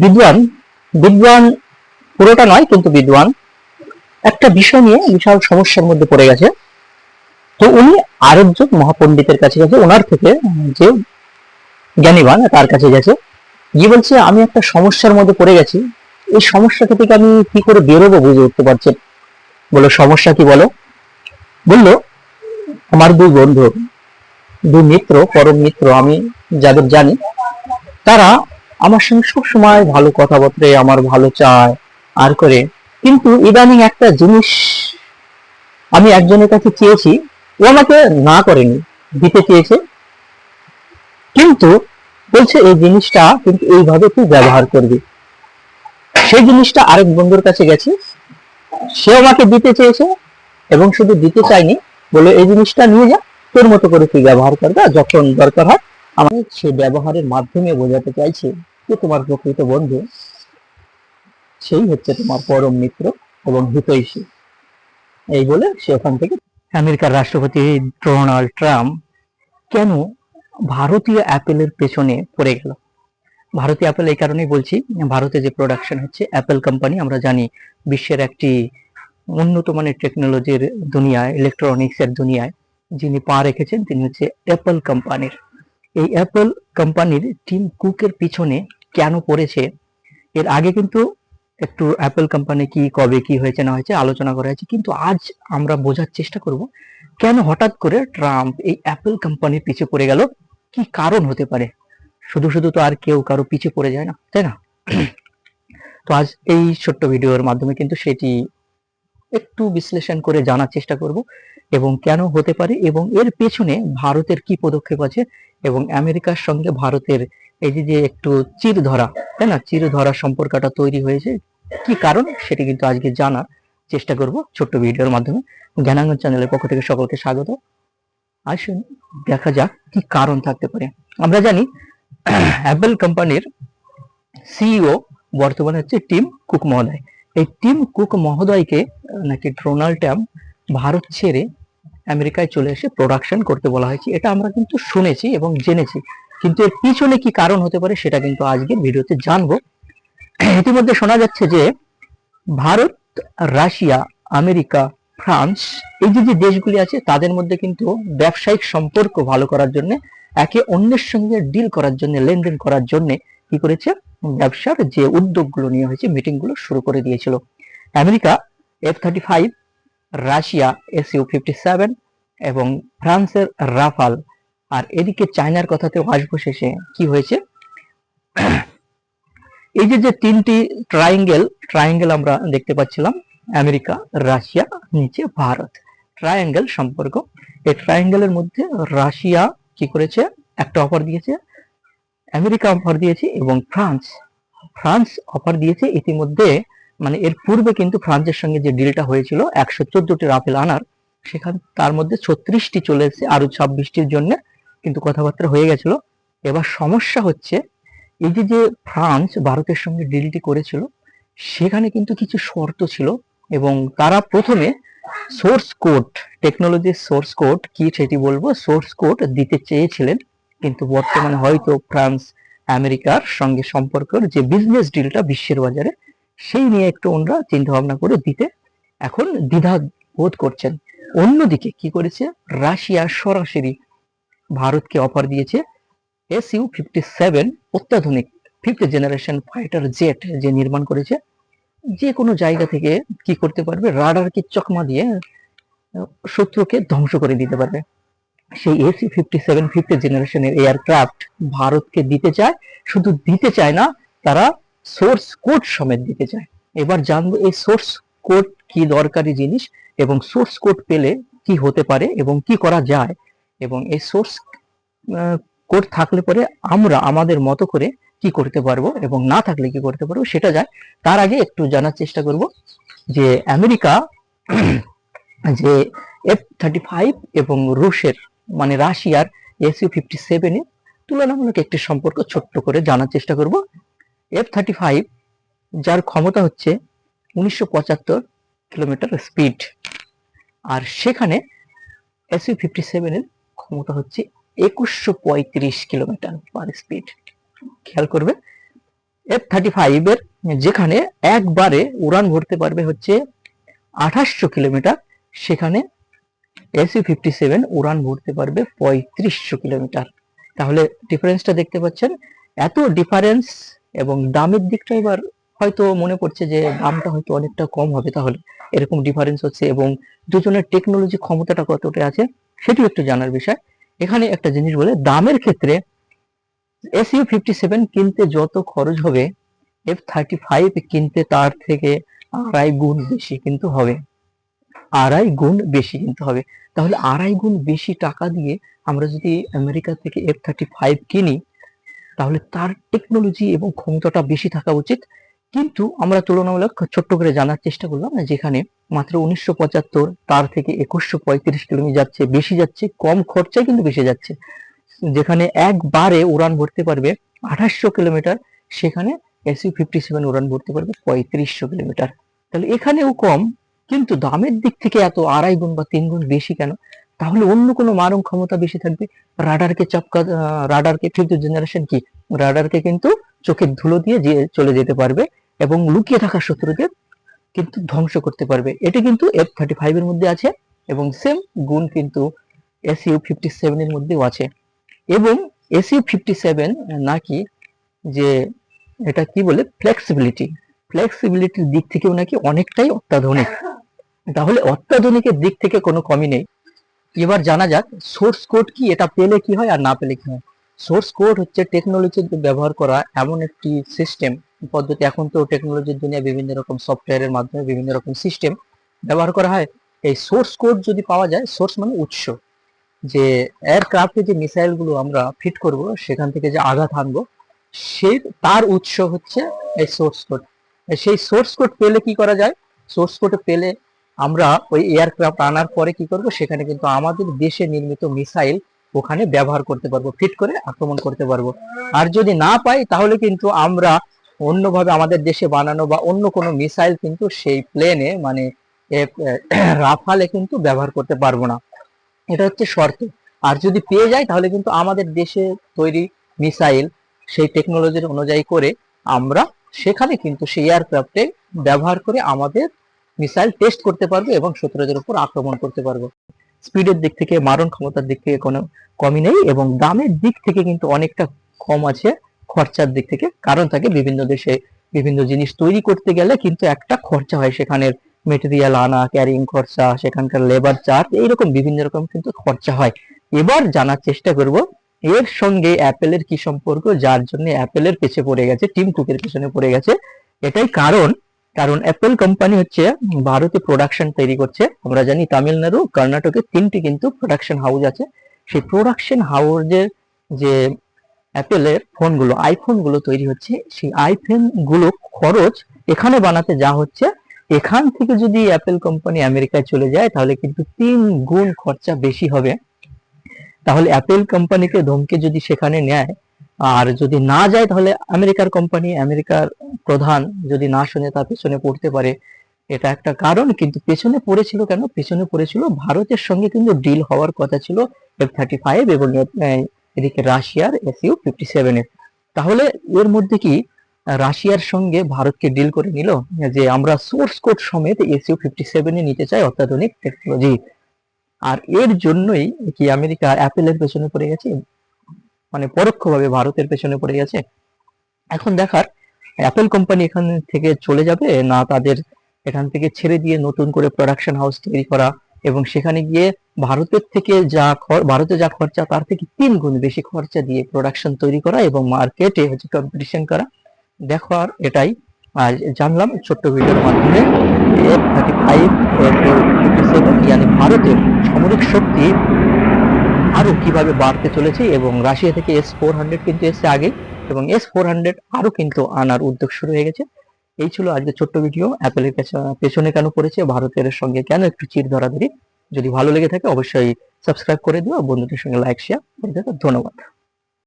বিদ্বান বিদ্বান পুরোটা নয় কিন্তু বিদ্বান একটা বিষয় নিয়ে বিশাল সমস্যার মধ্যে পড়ে গেছে। তো উনি আরেকজন মহাপণ্ডিতের কাছে গেছে ওনার থেকে যে জ্ঞানীবান তার কাছে গেছে। গিয়ে বলছে, আমি একটা সমস্যার মধ্যে পড়ে গেছি। এই সমস্যাটা থেকে আমি কি করে বেরোবো বুঝে উঠতে পারছি না। বলল, সমস্যা কি বলো? বলল, আমার দুই বন্ধু, দুই মিত্র, পরম মিত্র, আমি যাদের জানি, তারা আমার সঙ্গে সব সময় ভালো কথাবার্তা আমার ভালো চায়, আর করে। কিন্তু ইদানিং একটা জিনিস আমি একজনের কাছে চেয়েছি, ও আমাকে না করেনি, দিতে চেয়েছে। কিন্তু বলছে, এই জিনিসটা কিন্তু এইভাবে তুই ব্যবহার করবি। সেই জিনিসটা আরেক বন্ধুর কাছে গেছে সে আমাকে দিতে চেয়েছে এবং শুধু দিতে চাইনি বলে, এই জিনিসটা নিয়ে যা, তোর মতো করে তুই ব্যবহার করবে যখন দরকার হয় আমার সে ব্যবহারের মাধ্যমে বোঝাতে চাইছে। যে তোমার প্রকৃত বন্ধু, সেই হচ্ছে তোমার পরম মিত্র এবং হিতৈষী। এই বলে সে ওখান থেকে আমেরিকার রাষ্ট্রপতি ডোনাল্ড ট্রাম্প কেন ভারতীয় অ্যাপেলের পেছনে পড়ে গেল? ভারতীয় অ্যাপেল এই কারণেই বলছি, ভারতে যে প্রোডাকশন হচ্ছে, অ্যাপেল কোম্পানি আমরা জানি বিশ্বের একটি উন্নত মানের টেকনোলজির দুনিয়ায় ইলেকট্রনিক্সের দুনিয়ায় যিনি পা রেখেছেন, তিনি হচ্ছে অ্যাপল কোম্পানির এই অ্যাপল কোম্পানির টিম কুকের পিছনে কেন পড়েছে এর আগে কিন্তু একটু অ্যাপল কোম্পানি কি, কবে কি হয়েছে না হয়েছে আলোচনা করা হয়েছে। কিন্তু আজ আমরা বোঝার চেষ্টা করব কেন হঠাৎ করে ট্রাম্প এই অ্যাপল কোম্পানির পিছে পড়ে গেল? কি কারণ হতে পারে? শুধু শুধু তো আর কেউ কারও পিছে পড়ে যায় না, তাই না? তো আজ এই ছোট্ট ভিডিওর মাধ্যমে কিন্তু সেটি একটু বিশ্লেষণ করে জানার চেষ্টা করব। এবং কেন হতে পারে এবং এর পেছনে ভারতের কি পদক্ষেপ আছে এবং আমেরিকার সঙ্গে ভারতের এই যে একটু চির ধরা তাই না? চির ধরা সম্পর্কটা তৈরি হয়েছে। কি কারণ সেটি কিন্তু আজকে জানার চেষ্টা করব ছোট্ট ভিডিওর মাধ্যমে। জ্ঞানাঙ্গন চ্যানেলের পক্ষ থেকে সকলকে স্বাগত। আসুন দেখা যাক কি কারণ থাকতে পারে। আমরা জানি অ্যাপল কোম্পানির সিইও বর্তমানে হচ্ছে টিম কুক মহোদয়। এই টিম কুক মহোদয়কে, নাকি ডোনাল্ড ট্রাম্প, ভারত ছেড়ে আমেরিকায় চলে এসে প্রোডাকশন করতে বলা হয়েছে, এটা আমরা কিন্তু শুনেছি এবং জেনেছি। কিন্তু এর পিছনে কি কারণ হতে পারে সেটা কিন্তু আজকের ভিডিওতে জানব। ইতিমধ্যে শোনা যাচ্ছে যে, ভারত, রাশিয়া, আমেরিকা, ফ্রান্স, এই যে যে দেশগুলি আছে, তাদের মধ্যে কিন্তু ব্যবসায়িক সম্পর্ক ভালো করার জন্য, একে অন্যের সঙ্গে ডিল করার জন্য, লেনদেন করার জন্য কি করেছে? ব্যবসার যে উদ্যোগগুলো নিয়ে হয়েছে মিটিংগুলো শুরু করে দিয়েছিল। America F thirty five Russia S U fifty seven এবং ফ্রান্সের রাফাল। আর এদিকে চায়নার কথাতেও আসব শেষে, কি হয়েছে? এই যে যে তিনটি ট্রায়াঙ্গেল ট্রায়াঙ্গেল আমরা দেখতে পাচ্ছিলাম, আমেরিকা, রাশিয়া, নিচে ভারত। ট্রায়াঙ্গেল সম্পর্ক, এই ট্রায়াঙ্গেলের মধ্যে রাশিয়া কি করেছে? একটা অফার দিয়েছে, আমেরিকা অফার দিয়েছে এবং ফ্রান্স। ফ্রান্স অফার দিয়েছে, ইতিমধ্যে মানে এর পূর্বে কিন্তু ফ্রান্সের সঙ্গে যে ডিলটা হয়েছিল, একশো চোদ্দটি রাফেল আনার, সেখান, তার মধ্যে ছত্রিশটি চলে এসেছে আরও ছাব্বিশটির জন্য কিন্তু কথাবার্তা হয়ে গেছিল। এবার সমস্যা হচ্ছে, এই যে যে ফ্রান্স ভারতের সঙ্গে ডিলটি করেছিল, সেখানে কিন্তু কিছু শর্ত ছিল এবং তারা প্রথমে সোর্স কোড টেকনোলজির সোর্স কোড কি সেটি বলব? সোর্স কোড দিতে চেয়েছিলেন, কিন্তু বর্তমানে হয়তো ফ্রান্স, আমেরিকার সঙ্গে সম্পর্কের যে বিজনেস ডিলটা বিশ্বের বাজারে সেই নিয়ে একটু ওনারা চিন্তা ভাবনা করে দিতে এখন দ্বিধা বোধ করছেন। অন্যদিকে কি করেছে? রাশিয়া সরাসরি ভারতকে অফার দিয়েছে এস ইউ ফিফটি সেভেন অত্যাধুনিক ফিফথ জেনারেশন ফাইটার জেট যে নির্মাণ করেছে। যে কোনো জায়গা থেকে কি করতে পারবে? রাডারকে চকমা দিয়ে শত্রুকে ধ্বংস করে দিতে পারবে। সেই এসি ফিফটি সেভেন ফিফথ জেনারেশনের এয়ারক্রাফট ভারতকে দিতে চায়। শুধু দিতে চায় না, তারা সোর্স কোড সমেত দিতে চায়। এবার জানব এই সোর্স কোড কি দরকারি জিনিস এবং সোর্স কোড পেলে কি হতে পারে এবং কি করা যায় এবং এই সোর্স কোড থাকলে পরে আমরা আমাদের মতো করে কি করতে পারব এবং না থাকলে কি করতে পারব সেটা যায়। তার আগে একটু জানার চেষ্টা করব যে আমেরিকা যে এফ থার্টি ফাইভ এবং রুশের মানে রাশিয়ার এসইউ ফিফটি সেভেনে তুলনামূলক একটি সম্পর্ক ছোট্ট করে জানার চেষ্টা করব। এফ থার্টি ফাইভ যার ক্ষমতা হচ্ছে উনিশশো পঁচাত্তর কিলোমিটার স্পিড। আর সেখানে এসইউ ফিফটি সেভেনের ক্ষমতা হচ্ছে একুশশো পঁয়ত্রিশ কিলোমিটার পার স্পিড খেয়াল করবে এফ থার্টি ফাইভের যেখানে একবারে উড়ান ভরতে পারবে হচ্ছে আঠাশশো কিলোমিটার, সেখানে এসি ফিফটি সেভেন উড়ান ভরতে পারবে পঁয়ত্রিশশো কিলোমিটার। তাহলে ডিফারেন্সটা দেখতে পাচ্ছেন, এত ডিফারেন্স এবং দামের দিকটা এবার হয়তো মনে পড়ছে যে দামটা হয়তো অনেকটা কম হবে তাহলে। এরকম ডিফারেন্স হচ্ছে এবং দুজনের টেকনোলজি ক্ষমতাটা কতটা আছে সেটিও একটু জানার বিষয়। এখানে একটা জিনিস বলে, দামের ক্ষেত্রে এসইউ ফিফটি সেভেন কিনতে যত খরচ হবে এফ থার্টি ফাইভ কিনতে তার থেকে আড়াই গুণ বেশি কিন্তু হবে। আড়াই গুণ বেশি কিনতে হবে। তাহলে আড়াই গুণ বেশি টাকা দিয়ে আমরা যদি আমেরিকা থেকে এফ থার্টি ফাইভ কিনি তাহলে তার টেকনোলজি এবং ক্ষমতাটা বেশি থাকা উচিত। কিন্তু আমরা তুলনামূলক ছোট্ট করে জানার চেষ্টা করলাম যেখানে মাত্র উনিশশো পঁচাত্তর, তার থেকে একুশশো পঁয়ত্রিশ কিলোমিটার যাচ্ছে, বেশি যাচ্ছে, কম খরচায় কিন্তু বেশি যাচ্ছে। যেখানে একবারে উড়ান ভরতে পারবে আঠাশশো কিলোমিটার, সেখানে এসইউ ফিফটি সেভেন উড়ান ভরতে পারবে পঁয়ত্রিশশো কিলোমিটার। তাহলে এখানেও কম, কিন্তু দামের দিক থেকে এত আড়াই গুণ বা তিন গুণ বেশি কেন? তাহলে অন্য কোনো মারণ ক্ষমতা বেশি থাকবে? রাডারকে চাপকা রাডারকে ফিফথ জেনারেশন কি? রাডারকে কিন্তু চোখের ধুলো দিয়ে যে চলে যেতে পারবে এবং লুকিয়ে থাকা শত্রুদের কিন্তু ধ্বংস করতে পারবে। এটা কিন্তু এফ থার্টি ফাইভ এর মধ্যে আছে এবং সেম গুণ কিন্তু এসইউ ফিফটি সেভেন এর মধ্যেও আছে। এবং এসইউ ফিফটি সেভেন নাকি যে এটা কি বলে? ফ্লেক্সিবিলিটি ফ্লেক্সিবিলিটির দিক থেকেও নাকি অনেকটাই অত্যাধুনিক। তাহলে অত্যাধুনিকের দিক থেকে কোনো কমই নেই। এবার জানা যাক সোর্স কোড কি, এটা পেলে কি হয় আর না পেলে কি হয়? সোর্স কোড হচ্ছে টেকনোলজি ব্যবহার করা এমন একটি সিস্টেম পদ্ধতি এখন তো টেকনোলজির দুনিয়া বিভিন্ন রকম সফটওয়্যারের মাধ্যমে বিভিন্ন রকম সিস্টেম ব্যবহার করা হয়। এই সোর্স কোড যদি পাওয়া যায় সোর্স মানে উৎস, যে এয়ারক্রাফটে যে মিসাইলগুলো আমরা ফিট করব, সেখান থেকে যে আঘাত আনব সেই তার উৎস হচ্ছে এই সোর্স কোড সেই সোর্স কোড পেলে কি করা যায়? সোর্স কোড পেলে আমরা ওই এয়ারক্রাফট আনার পরে কি করব? সেখানে কিন্তু আমাদের দেশে নির্মিত মিসাইল ওখানে ব্যবহার করতে পারব, ফিট করে আক্রমণ করতে পারব। আর যদি না পাই, তাহলে কিন্তু আমরা অন্যভাবে আমাদের দেশে বানানো বা অন্য কোনো মিসাইল কিন্তু সেই প্লেনে মানে রাফালে কিন্তু ব্যবহার করতে পারব না। এটা হচ্ছে শর্ত। আর যদি পেয়ে যায় তাহলে কিন্তু আমাদের দেশে তৈরি মিসাইল সেই টেকনোলজির অনুযায়ী করে আমরা সেখানে কিন্তু সেই এয়ারক্রাফটে ব্যবহার করে আমাদের মিসাইল টেস্ট করতে পারবে এবং শত্রুদের উপর আক্রমণ করতে পারব। স্পিডের দিক থেকে, মারণ ক্ষমতার দিক থেকে কোনো কমই নেই এবং দামের দিক থেকে কিন্তু অনেকটা কম আছে খরচার দিক থেকে। কারণ থাকে বিভিন্ন দেশে বিভিন্ন জিনিস তৈরি করতে গেলে কিন্তু একটা খরচা হয় সেখানের মেটেরিয়াল আনা ক্যারিং খরচা, সেখানকার লেবার চার্জ এইরকম বিভিন্ন রকম কিন্তু খরচা হয়। এবার জানার চেষ্টা করব, এর সঙ্গে অ্যাপেলের কি সম্পর্ক, যার জন্য অ্যাপেলের পেছে পড়ে গেছে টিম কুকের পেছনে পড়ে গেছে। এটাই কারণ কারণ অ্যাপেল কোম্পানি হচ্ছে ভারতে প্রোডাকশন তৈরি করছে। আমরা জানি তামিলনাড়ু, কর্ণাটকে তিনটি কিন্তু প্রোডাকশন হাউস আছে। সেই প্রোডাকশন হাউসের যে অ্যাপেলের ফোনগুলো আইফোনগুলো তৈরি হচ্ছে, সেই আইফোনগুলো খরচ এখানে বানাতে যা হচ্ছে, এখান থেকে যদি অ্যাপেল কোম্পানি আমেরিকায় চলে যায়, তাহলে কিন্তু তিন গুণ খরচা বেশি হবে। তাহলে অ্যাপেল কোম্পানিকে ধমকে যদি সেখানে নেয় আর যদি না যায় তাহলে আমেরিকার কোম্পানি আমেরিকার প্রধান যদি না শুনে তার পেছনে পড়তে পারে, এটা একটা কারণ। কিন্তু পেছনে পড়েছিল কেন? পেছনে পড়েছিল ভারতের সঙ্গে কিন্তু ডিল হওয়ার কথা ছিল এফ থার্টি ফাইভ এবং এদিকে রাশিয়ার এসইউ ফিফটি সেভেনের তাহলে এর মধ্যে কি? রাশিয়ার সঙ্গে ভারতকে ডিল করে নিল যে আমরা সোর্স কোড সমেত এসইউ ফিফটি সেভেনে নিতে চাই অত্যাধুনিক টেকনোলজি আর এর জন্যই কি আমেরিকা অ্যাপেলের পেছনে পড়ে গেছে? মানে পরোক্ষভাবে ভারতের পেছনে পড়ে গেছে। এখন দেখার অ্যাপেল কোম্পানি এখান থেকে চলে যাবে, না তাদের এখান থেকে ছেড়ে দিয়ে নতুন করে প্রোডাকশন হাউস তৈরি করা, এবং সেখানে গিয়ে ভারতের থেকে যা ভারতে যা খরচা, তার থেকে তিন গুণ বেশি খরচা দিয়ে প্রোডাকশন তৈরি করা এবং মার্কেটে হচ্ছে কম্পিটিশন করা। দেখার এটাই আর জানলাম ছোট্ট ভিডিওর মাধ্যমে এফ থার্টি ফাইভ ভারতের সামরিক শক্তি আরও কীভাবে বাড়তে চলেছে এবং রাশিয়া থেকে এস ফোর হান্ড্রেড কিন্তু এসছে আগে এবং এস ফোর হান্ড্রেড আরও কিন্তু আনার উদ্যোগ শুরু হয়ে গেছে। এই ছিল আজকে ছোট্ট ভিডিও। অ্যাপেলের পেছনে কেন পড়েছে, ভারতের সঙ্গে কেন একটু চির ধরাধরি? যদি ভালো লেগে থাকে অবশ্যই সাবস্ক্রাইব করে দিও, বন্ধুদের সঙ্গে লাইক শেয়ার ধন্যবাদ।